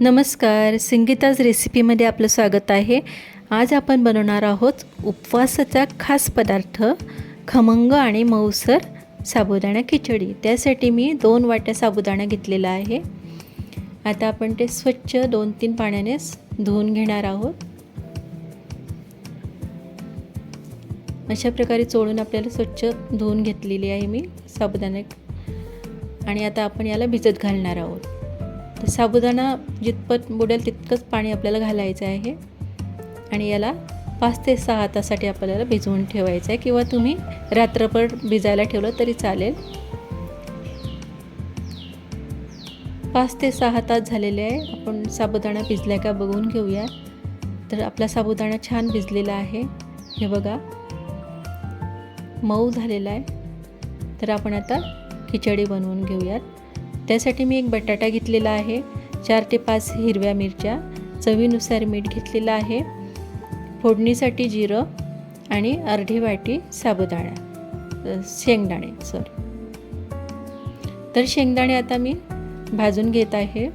नमस्कार संगीताज रेसिपीमध्ये आपलं स्वागत आहे. आज आपण बनवणार आहोत उपवासाचा खास पदार्थ खमंग आणि मऊसर साबुदाणा खिचडी. त्यासाठी मी दोन वाट्या साबुदाणा घेतलेला आहे. आता आपण ते स्वच्छ दोन तीन पाण्याने धुवून घेणार आहोत. अशा प्रकारे चोळून आपल्याला स्वच्छ धुवून घेतलेली आहे मी साबुदाणा. आणि आता आपण याला भिजत घालणार आहोत. तर साबुदाणा जितपत बुडेल तितकंच पाणी आपल्याला घालायचं आहे. आणि याला पाच ते सहा तासाठी आपल्याला भिजवून ठेवायचं आहे. किंवा तुम्ही रात्रभर भिजायला ठेवलं तरी चालेल. पाच ते सहा तास झालेले आहे. आपण साबुदाणा भिजला का बघून घेऊया. तर आपला साबुदाणा छान भिजलेला आहे. हे बघा. मऊ झालेला आहे. तर आपण आता खिचडी बनवून घेऊयात. त्यासाठी मी एक बटाटा घेतलेला आहे. चार ते पाच हिरव्या मिरच्या चवीनुसार मीठ घेतलेलं आहे. फोडणीसाठी जिरं आणि अर्धी वाटी साबुदाणा शेंगदाणे सॉरी तर शेंगदाणे आता मी भाजून घेत आहे.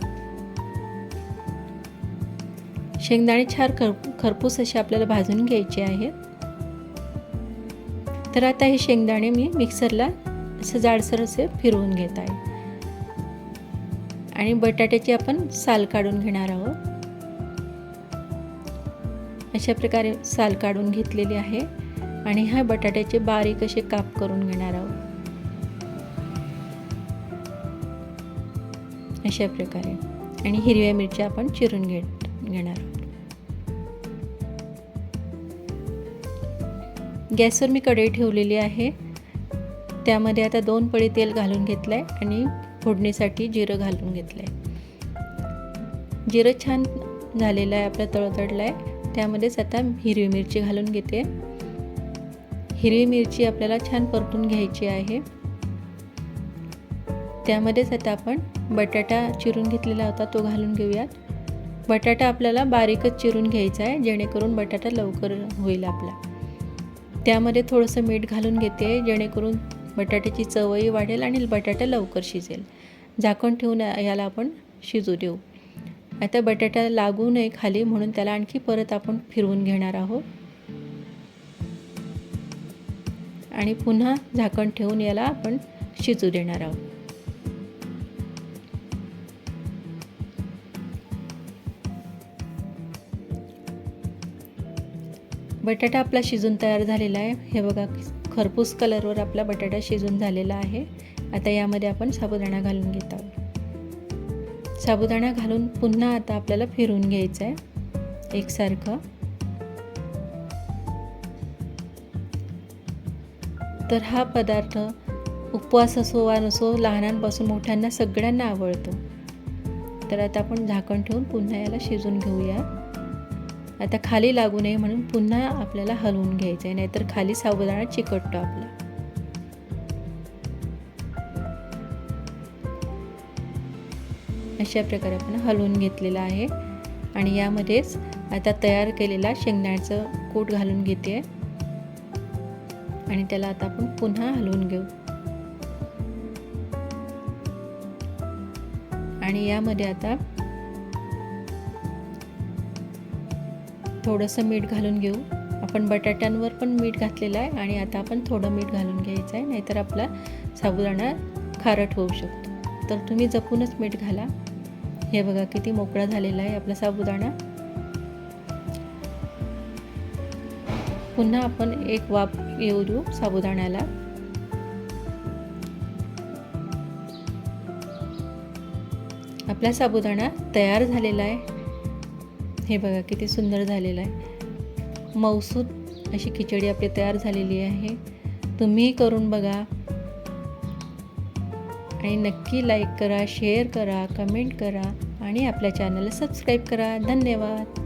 शेंगदाणे छान खर खरपूस असे आपल्याला भाजून घ्यायचे आहेत. तर आता हे शेंगदाणे मी मिक्सरला असं जाडसर असे फिरवून घेत आहे. आणि बटाट्याची आपण साल काढून घेणार आहोत. अशा प्रकारे साल काढून घेतलेली आहे आणि ह्या बटाट्याचे बारीक असे काप करून घेणार आहोत. अशा प्रकारे. आणि हिरव्या मिरच्या आपण चिरून घे घेणार आहोत. गॅसवर मी कढई ठेवलेली आहे. त्यामध्ये आता दोन पळी तेल घालून घेतलं आहे आणि फोडणीसाठी जिरं घालून घेतलं आहे जिरं छान झालेलं आहे आपलं तळतळला आहे. त्यामध्येच आता हिरवी मिरची घालून घेते. हिरवी मिरची आपल्याला छान परतून घ्यायची आहे. त्यामध्येच आता आपण बटाटा चिरून घेतलेला होता तो घालून घेऊयात. बटाटा आपल्याला बारीकच चिरून घ्यायचा आहे जेणेकरून बटाटा लवकर होईल आपला. त्यामध्ये थोडंसं मीठ घालून घेते जेणेकरून बटाट्याची चवही वाढेल आणि बटाटा लवकर शिजेल. झाकण ठेवून याला आपण शिजू देऊ. आता बटाटा लागू नये खाली म्हणून त्याला आणखी परत आपण फिरवून घेणार आहोत. आणि पुन्हा झाकण ठेवून याला आपण शिजू देणार आहोत. बटाटा आपला शिजून तयार झालेला आहे. हे बघा खरपूस कलरवर आपला बटाटा शिजून झालेला आहे. आता यामध्ये आपण साबुदाणा घालून घेत आहोत. साबुदाणा घालून पुन्हा आता आपल्याला फिरून घ्यायचं आहे एकसारखं. तर हा पदार्थ उपवास असो वा नसो लहानांपासून मोठ्यांना सगळ्यांना आवडतो. तर आता आपण झाकण ठेवून पुन्हा याला शिजून घेऊया. आता खाली लागू नये म्हणून पुन्हा आपल्याला हलवून घ्यायचं आहे नाहीतर खाली साबुदाणा चिकटतो आपला. अशा प्रकारे आपण हलवून घेतलेला आहे. आणि यामध्येच आता तयार केलेला शेंगदाण्याचं कूट घालून घेते. आणि त्याला आता आपण पुन्हा हलवून घेऊ. आणि यामध्ये आता थोडंसं मीठ घालून घेऊ. आपण बटाट्यांवर पण मीठ घातलेलं आहे आणि आता आपण थोडं मीठ घालून घ्यायचं आहे नाहीतर आपला साबुदाणा खारट होऊ शकतो. तर तुम्ही जपूनच मीठ घाला. हे बघा किती मोकळा झालेला आहे आपला साबुदाणा. पुन्हा आपण एक वाफ येऊ देऊ साबुदाण्याला. आपला साबुदाणा तयार झालेला आहे. हे बघा किती सुंदर झालेलं आहे. मौसूद अशी खिचडी आपली तयार झालेली आहे. तुम्ही करून बघा. आणि नक्की लाईक करा शेअर करा कमेंट करा आणि आपल्या चॅनलला सबस्क्राईब करा. धन्यवाद.